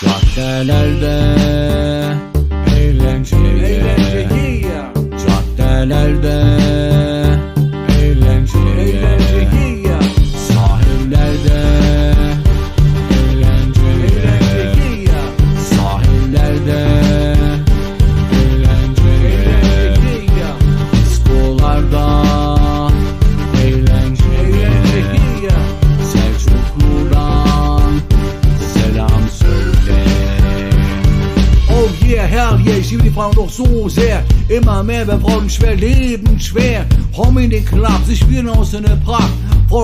Caddelerde ich liebe die Frauen doch so sehr. Immer mehr, wir brauchen schwer, leben schwer. Komm in den Club, sie spielen aus in der Pracht.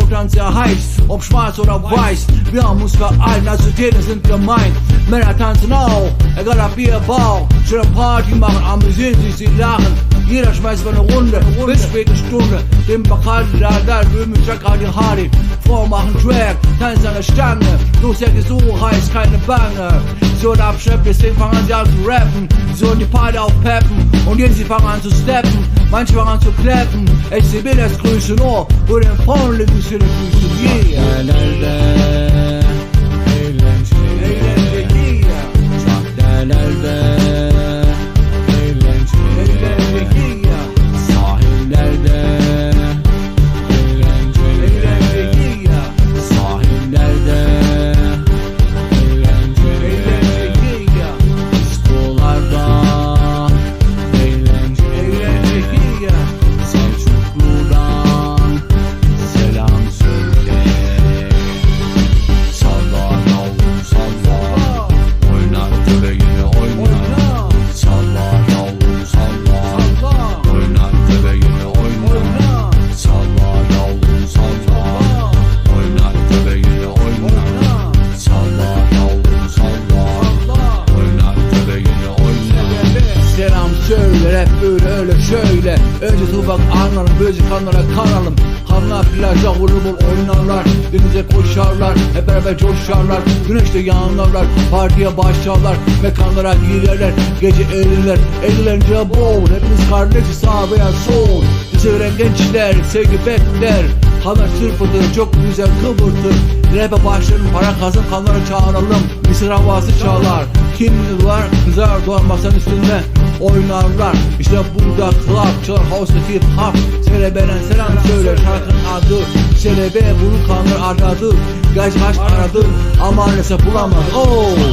Dann sehr heiß, ob schwarz oder weiß. Wir haben uns vereint, Nationalitäten sind gemeint. Männer tanzen auch, egal ob ihr Bauch. Schöne Party machen, amüsieren sich, sie lachen. Jeder schmeißt mal eine Runde, bis späte Stunde. Dem Bacardi, da, da, drüben ist Jacques Hardy. Frauen machen Drag, tanzen an der Stange. Los, ja, so heiß, keine Bange. So, da abschöpft, deswegen fangen sie an zu rappen. Sie sollen die Party aufpeppen und jetzt sie fangen an zu steppen. Manche fangen an zu klappen. SCB, das größte Ohr, wo den Frauen liegen, für die Füße. Yeah. Önce tufak anlarım gözü kanlara kanalım Kanlar plaja volleybol oynarlar. Denize koşarlar hep beraber coşarlar. Güneşte yanarlar partiye başlarlar. Mekanlara girerler gece eğlenirler. Eğlence bol hepimiz kardeşi sağ veya sol Sevilen gençler sevgi bekler. Kanlar sırpıdır çok güzel kıvırtır Rap'e başlarım para kazın kanları çağıralım. Mısır havası çalar Kim var kızar doğar üstünde oynarlar. İşte burada club çalar house hip hop. Selebenen selam söyle şarkının adı. Selebe bunu kanlar aradı Kaç kaç aradı ama maalesef bulamadı. Oh